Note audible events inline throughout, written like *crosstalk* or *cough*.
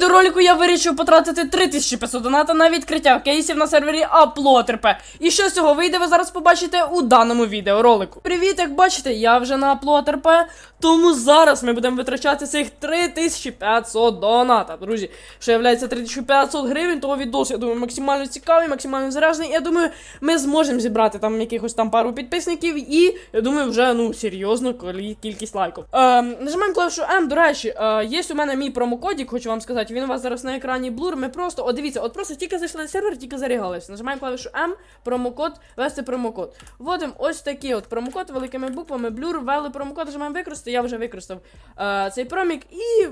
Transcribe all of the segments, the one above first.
відеоролику я вирішив потратити 3500 доната на відкриття кейсів на сервері Upload.rp. І що з цього вийде, ви зараз побачите у даному відеоролику. Привіт, як бачите, я вже на Upload.rp, тому зараз ми будемо витрачати цих 3500 доната, друзі. Що являється 3500 гривень, того відос, я думаю, максимально цікавий, максимально заряджений. Я думаю, ми зможемо зібрати там якихось там пару підписників і я думаю, вже ну серйозно кількість лайків. Е, нажимаємо клавішу М. До речі, е, є у мене мій промокодік, хочу вам сказати. Він у вас зараз на екрані блур. Ми просто, от дивіться, от просто тільки зайшли на сервер, тільки зарігалися. Нажимаємо клавішу М, промокод, ввести промокод. Вводимо ось такий от промокод великими буквами, блюр, ввели промокод, нажимаємо використати. Я вже використав е, цей промік і.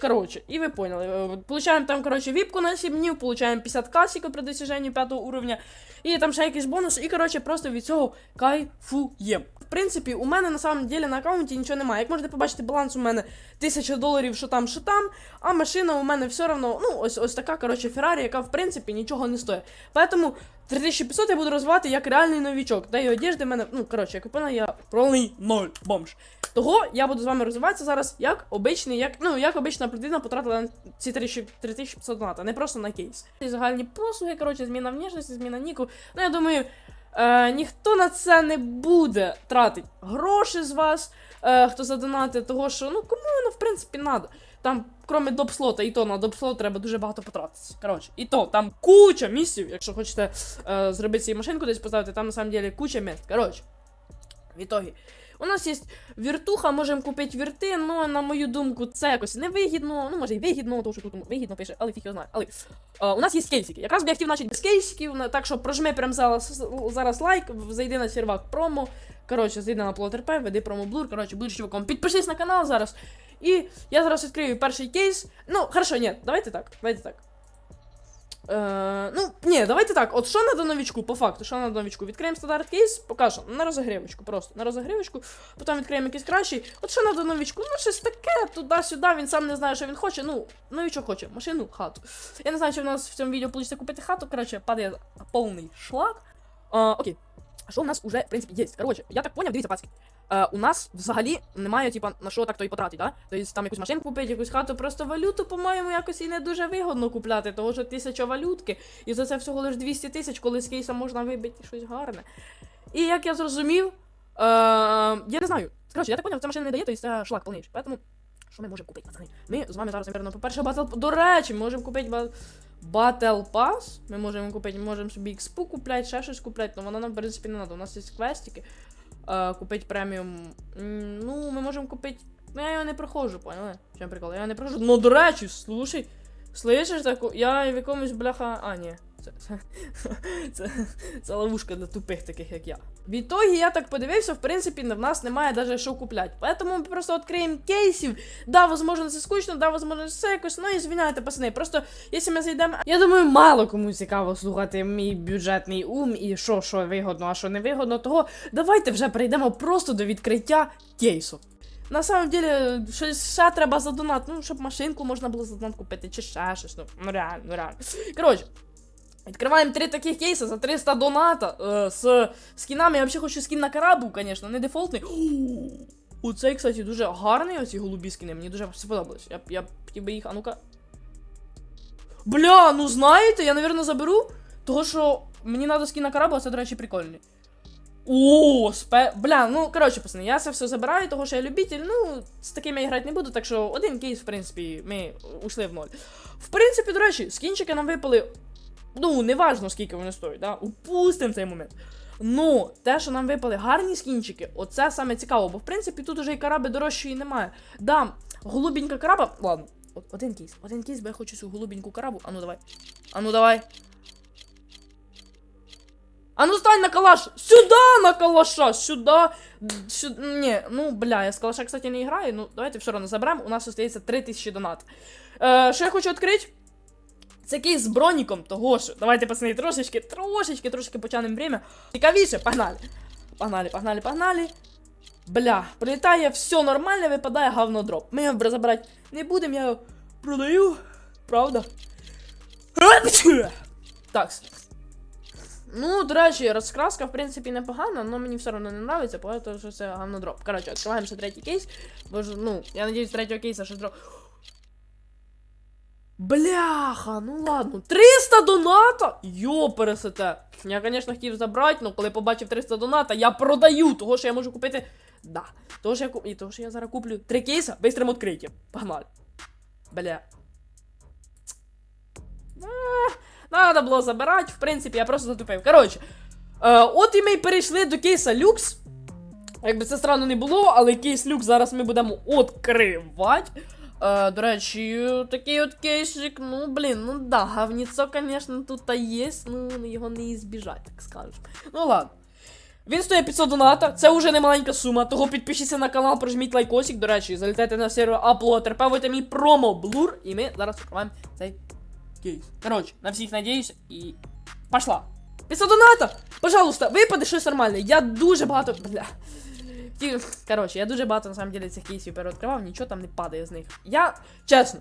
Короче, і ви поняли. Е, Получаємо там, короче, віпку на 7 днів, получаємо 50 касіку при досяженні 5 уровня, і там ще якийсь бонус, і короче, просто від цього кайфуєм. В принципі, у мене на самом деле на аккаунті нічого немає. Як можете побачити, баланс у мене 1000 доларів, що там, що там, а машина у мене все одно, ну, ось ось така, короче, Феррарі, яка в принципі нічого не стоїть. Поэтому 3500 я буду розвивати як реальний новічок. Та й одежди в мене, ну, коротше, як ви поняли, я повний ноль бомж. Того я буду з вами розвиватися зараз як обичний, як ну як обична людина потратила на ці 3500 доната, не просто на кейс. І загальні послуги, коротше, зміна внешності, зміна ніку. Ну я думаю, е, ніхто на це не буде тратити гроші з вас, е, хто задонатить, того що ну кому воно в принципі надо. Там, кроме допслота, і то на допслот треба дуже багато потратитися. Коротше, і то там куча місців, якщо хочете е, зробити цю машинку десь поставити, там на самом деле куча місць. Коротше, в ітогі. У нас є віртуха, можемо купити вірти, але на мою думку, це якось невигідно. Ну, може і вигідно, тому що тут вигідно пише, але фіг його знає. Але е, у нас є кейсики. Якраз би я хотів почати з кейсиків, так що прожми прямо зараз, зараз лайк, зайди на сервак промо. Коротше, зайди на Plot.rp, веди промоблур, коротше, будеш чуваком. Підпишись на канал зараз. І я зараз відкрию перший кейс. Ну, хорошо, ні, давайте так, давайте так. Е, ну, ні, давайте так. От що надо новічку, по факту, що надо новічку? Відкриємо стандарт кейс, покажемо на розогрівочку, просто на розогрівочку, потім відкриємо якийсь кращий. От що надо новічку? Ну, щось таке, туди-сюди, він сам не знає, що він хоче. Ну, новічок хоче, машину, хату. Я не знаю, чи в нас в цьому відео вийде купити хату, коротше, падає повний шлак. А, окей. А що у нас уже, в принципі, є? Коротше, я так поняв, дивіться, пацки. Е, у нас взагалі немає, типа, на що так то і потратити, да? Тобто там якусь машинку купити, якусь хату, просто валюту, по-моєму, якось і не дуже вигодно купляти, того що тисяча валютки, і за це всього лиш 200 тисяч, коли з кейса можна вибити щось гарне. І як я зрозумів, е, я не знаю. Коротше, я так поняв, ця машина не дає, тобто це шлак повніший. Поэтому, що ми можемо купити, пацани? Ми з вами зараз, напевно, по-перше, батл... До речі, ми можемо купити ба... Battle Pass. Ми можемо купити, можемо собі експу купляти, ще щось купляти, але воно нам, в принципі, не треба. У нас є квестики. Е, купити преміум. Ну, ми можемо купити. Ну, я його не проходжу, поняли? Чим прикол? Я не проходжу. Ну, до речі, слушай. Слышиш таку? Я в якомусь бляха. А, ні. Це, це, це, ловушка для тупих таких, як я. В ітогі я так подивився, в принципі, в нас немає навіть що купляти. Поэтому ми просто відкриємо кейсів. Да, возможно, це скучно, да, возможно, це якось. Ну і звиняйте, пацани. Просто, якщо ми зайдемо. Я думаю, мало кому цікаво слухати мій бюджетний ум і що, що вигодно, а що не вигодно. Того давайте вже перейдемо просто до відкриття кейсу. На самом деле, щось ще треба за донат, ну, щоб машинку можна було за донат купити, чи ще щось. Ну, ну реально, ну реально. Коротше, відкриваємо три таких кейси за 300 доната е, з скінами. Я взагалі хочу скін на карабу, звісно, не дефолтний. *gasps* Оцей, кстати, дуже гарний, оці голубі скіни, мені дуже сподобались. Я, я хотів би їх, а ну-ка. Бля, ну знаєте, я, напевно, заберу, того що мені треба скін на карабу, а це, до речі, прикольний. О, спе... Бля, ну коротше, пацани, я це все забираю, того що я любитель. Ну, з таким я грати не буду, так що один кейс, в принципі, ми ушли в ноль. В принципі, до речі, скінчики нам випали. Ну, неважно, скільки вони стоять, да? Упустимо цей момент. Ну, те, що нам випали гарні скінчики, оце саме цікаво, бо в принципі тут уже і караби дорожчої немає. Да, голубенька краба. Ладно, один кейс, один кейс, бо я хочу цю голубеньку карабу. Ану давай. Ану давай. А ну стань на калаш! Сюда на калаша! Сюда! Сюда. Не, ну бля, я з калаша, кстати, не граю. Ну, давайте все одно заберемо. У нас остається 3000 донат. Е, що я хочу відкрити? Це кейс з броніком, того що. Давайте, пацани, трошечки, трошечки, трошечки потягнемо время. Цікавіше, погнали. Погнали, погнали, погнали. Бля, прилітає, все нормально, випадає говнодроп. Ми його забирати не будемо, я його продаю. Правда? Так. Ну, до речі, розкраска, в принципі, непогана, але мені все одно не подобається, тому що це говнодроп. Коротше, відкриваємо ще третій кейс. Бо ну, я надіюсь, третього кейса ще дроп. Бляха, ну ладно. 300 доната? Йо, пересете. Я, звісно, хотів забрати, але коли побачив 300 доната, я продаю, того, що я можу купити. Да. Того, що я куп... І того, що я зараз куплю три кейса бистрим відкриттям. Погнали. Бля. А, Надо було забирати, в принципі, я просто затупив. Коротше, е, от і ми перейшли до кейса люкс. Якби це странно не було, але кейс люкс зараз ми будемо відкривати. До речі, такий от кейсик, ну блін, ну да, говніцо, звісно, тут та є, ну його не ізбіжать, так скажемо. Ну ладно. Він стоїть 500 доната, це вже не маленька сума, того підпишіться на канал, прожміть лайкосик, до речі, залітайте на сервер Upload, терпевуйте мій промо Blur, і ми зараз відкриваємо цей кейс. Коротше, на всіх надіюся і пошла. 500 доната! Пожалуйста, випаде щось нормальне. Я дуже багато. Бля. Ті- Коротше, я дуже багато на самом деле цих кейсів переоткривав, нічого там не падає з них. Я, чесно,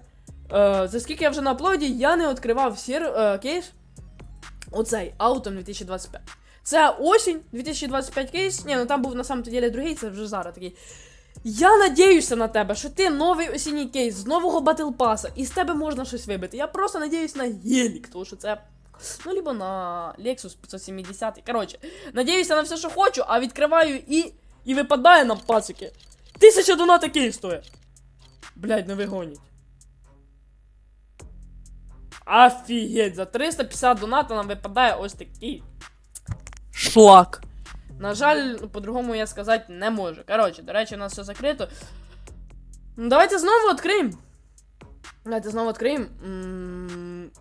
е, за скільки я вже на аплоді, я не відкривав сір е, кейс. Оцей Autumn 2025. Це осінь 2025 кейс. Ні, ну там був на самом деле другий, це вже зараз такий. Я надіюся на тебе, що ти новий осінній кейс з нового батл паса, і з тебе можна щось вибити. Я просто надіюсь на гелік, тому що це. Ну, либо на Lexus 570. Коротше, надіюся на все, що хочу, а відкриваю і. І випадає нам пацики. Тисяча доната кейс стоїть. Блять, не вигоніть. Офігеть, за 350 доната нам випадає ось такий. Шлак. На жаль, ну, по-другому я сказати не можу. Коротше, до речі, у нас все закрито. Ну, давайте знову відкриємо. Давайте знову відкриємо. М,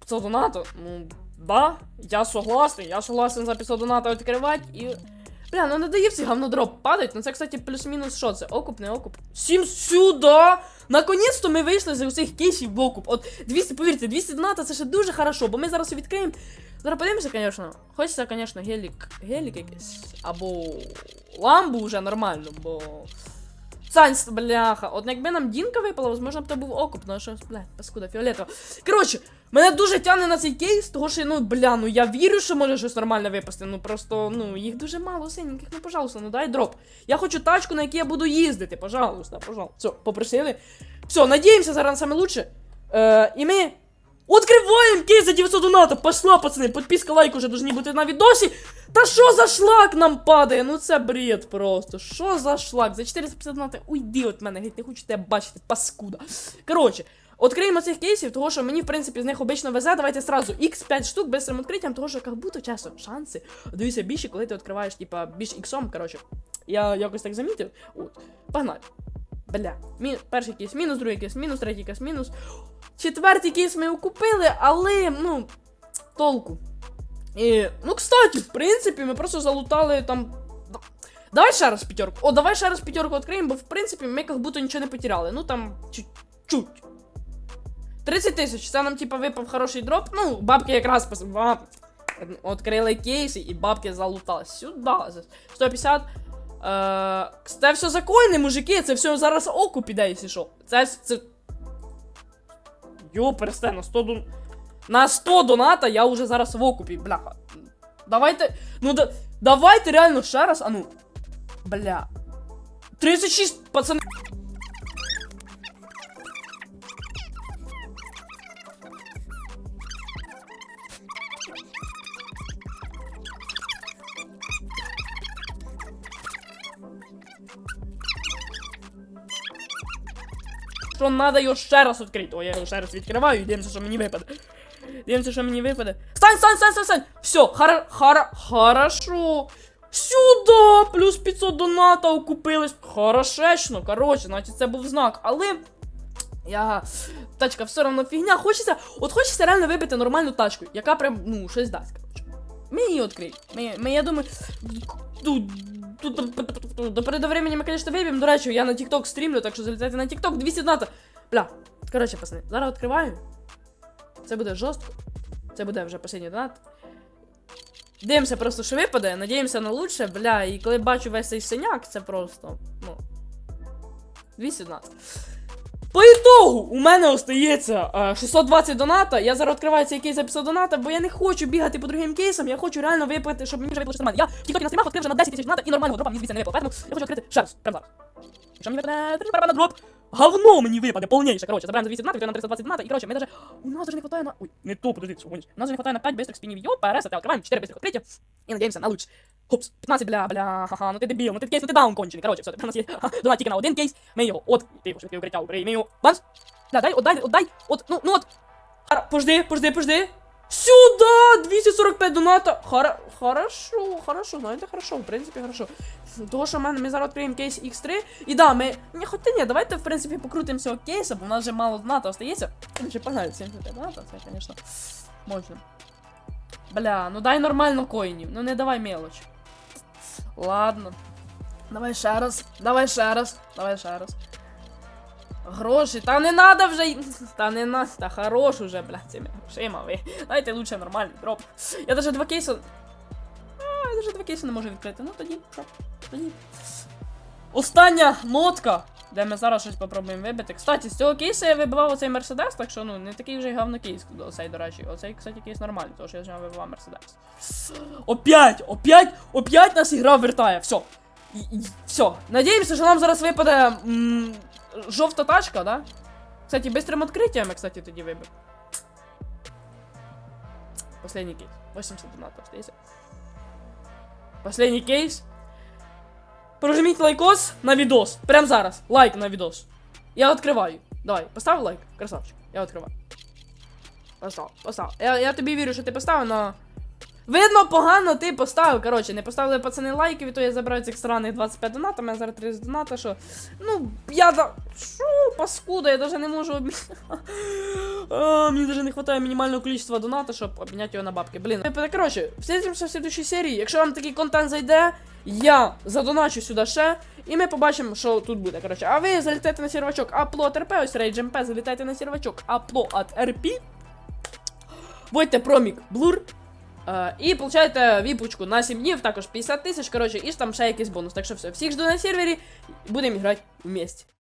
500 донату. Ну, да, я согласний. Я согласен за 500 доната відкривати і. Бля, ну не дає всі говнодроп падають. Ну це, кстати, плюс-мінус що це? Окуп, не окуп. Сім сюди! Наконець-то ми вийшли з усіх кейсів в окуп. От 200, повірте, 200 доната це ще дуже хорошо, бо ми зараз відкриємо. Зараз подивимося, звісно. Хочеться, звісно, гелік. Гелік якийсь. Або ламбу вже нормально, бо. Сань, бляха. От якби нам Дінка випала, возможно б то був окуп, ну що, бля, паскуда, фіолетово. Коротше, мене дуже тягне на цей кейс, того що, ну, бля, ну я вірю, що може щось нормальне випасти. Ну просто, ну, їх дуже мало синеньких, ну, пожалуйста, ну дай дроп. Я хочу тачку, на якій я буду їздити, пожалуйста, пожалуйста. Все, попросили. Все, надіємося зараз на саме лучше. Е, і ми Откриваємо кейс за 900 доната. Пошла, пацани, підписка, лайк уже должні бути на відосі. Та що за шлак нам падає? Ну це бред просто. Що за шлак? За 450 донати. Уйди від мене, геть не хочу тебе бачити, паскуда. Коротше, відкриємо цих кейсів, того що мені, в принципі, з них обично везе. Давайте сразу X5 штук бистрим відкриттям, того що як будто часом шанси даються більші, коли ти відкриваєш, типа, більш іксом, коротше. Я якось так замітив. От. Погнали. Бля, Мі... перший кейс мінус, другий кейс мінус, третій кейс мінус. Четвертий кейс ми купили, але, ну, толку. І, ну, кстати, в принципі, ми просто залутали там. Давай ще раз п'ятерку. О, давай ще раз п'ятерку відкриємо, бо в принципі ми як будто нічого не потеряли. Ну там чуть-чуть. 30 тисяч, це нам типа випав хороший дроп. Ну, бабки якраз пос... Открили кейси і бабки залутали. Сюди. 150. Е, це все законне, мужики, це все зараз оку піде, якщо що. Це, це... Йо, на 100 дон... На 100 доната я уже зараз в окупі, бляха. Давайте, ну да, давайте реально ще раз, а ну. Бля. 36, пацани. Що треба його ще раз відкрити. О, я його ще раз відкриваю і дивимося, що мені випаде. Дивимося, що мені випаде. Стань, стань, стань, стань, стань! Все, хара, хара, хорошо. Сюда! Плюс 500 доната окупились. Хорошечно, коротше, значить це був знак. Але. Я. Тачка все одно фігня. Хочеться. От хочеться реально вибити нормальну тачку, яка прям, ну, щось дасть, коротше. Ми її відкриємо. Ми, ми, я думаю. Тут. Тут до времени ми, конечно, вебим, До речі, я на ТикТок стрімлю, так що залітайте на ТикТок 200 дата. Бля, Короче, пацани, зараз відкриваю. Це буде жорстко. Це буде вже останній донат. Дивимося просто, що випаде, надіємося на лучше, бля, і коли бачу весь цей синяк, це просто, ну. 212. По ітогу у мене остається е, 620 доната. Я зараз відкриваю цей кейс за 500 доната, бо я не хочу бігати по другим кейсам, я хочу реально випити, щоб мені вже випало щось. Я в тіктокі на стрімах відкрив вже на 10 тисяч доната і нормального дропа мені звідси не випало. Поэтому я хочу відкрити ще прямо зараз. Якщо мені випаде, барабан на дроп. говно мені випаде, повніше. Короче, забираємо за 200 донатів, на 320 донатів, і короче, ми даже... У нас даже не хватає на... Ой, не то, подожди, що гониш. У нас же не хватає на 5 быстрых спинів. Йоп, пересати, откриваємо 4 быстрых откриття. І надіємося на луч. Хопс, 15, бля, бля, ха-ха, ну ти дебіл, ну ти кейс, ну ти даун кончений. Короче, все, тепер у нас є ха, донат тільки на один кейс, ми його, от, ти швидке укриття, укрий, ми його, бамс. Бля, дай, отдай, отдай, от, ну, ну от. Хара, пожди, пожди, пожди. Сюда! 245 доната. Хара... Хорошо, хорошо, знаєте, хорошо, в принципі, хорошо. Того, що в мене ми зараз відкриємо кейс X3. І да, ми. Ні, хоча ні, давайте, в принципі, покрутимо цього кейса, бо в нас вже мало доната остається. Ще погнали 75 доната, це, звісно, можна. Бля, ну дай нормально коїнів, ну не давай мелоч. Ладно. Давай ще раз, давай ще раз, давай ще раз. Гроші, та не надо вже. Та не на. Та хорош уже, бля, цими грошима ви. Дайте лучше нормальний дроп. Я даже два кейси. Я даже два кейси не можу відкрити. Ну тоді, що? Тоді. Остання нотка. Де ми зараз щось попробуємо вибити. Кстати, з цього кейсу я вибивав оцей Мерседес, так що ну не такий вже й говно кейс, оцей, до речі. Оцей, кстати, кейс нормальний, тому що я вже вибивав Мерседес. Опять! Опять! Опять нас ігра вертає. Все. І, все. Надіємося, що нам зараз випаде м, жовта тачка, да? Кстати, быстрым відкриттям я, кстати, тоді вибив. Последний кейс. 80 донатов, здається. Последний кейс. Прожміть лайкос на відос. Прям зараз. Лайк на відос. Я відкриваю. Давай, постав лайк, красавчик. Я відкриваю. Постав, постав. Я, я тобі вірю, що ти поставив, но. Видно, погано ти поставив. Коротше, не поставили пацани лайки, то я забираю цих странних 25 донатів, у мене зараз 30 доната, що. Ну, я да. Шо, паскуда, я даже не можу обміняти. *laughs* Мені даже не хватає мінімального количества доната, щоб обміняти його на бабки. Блін. Коротше, встретимося в следующей серії. Якщо вам такий контент зайде, я задоначу сюди ще. І ми побачимо, що тут буде. Коротше, а ви залітайте на сервачок Апло от РП, ось Rage MP, залітайте на сервачок Апло от RP. Вводьте промік Blur. Е, і получаєте віпочку на 7 днів, також 50 тисяч, коротше, і ж там ще якийсь бонус. Так що все, всіх жду на сервері, будемо грати вместе.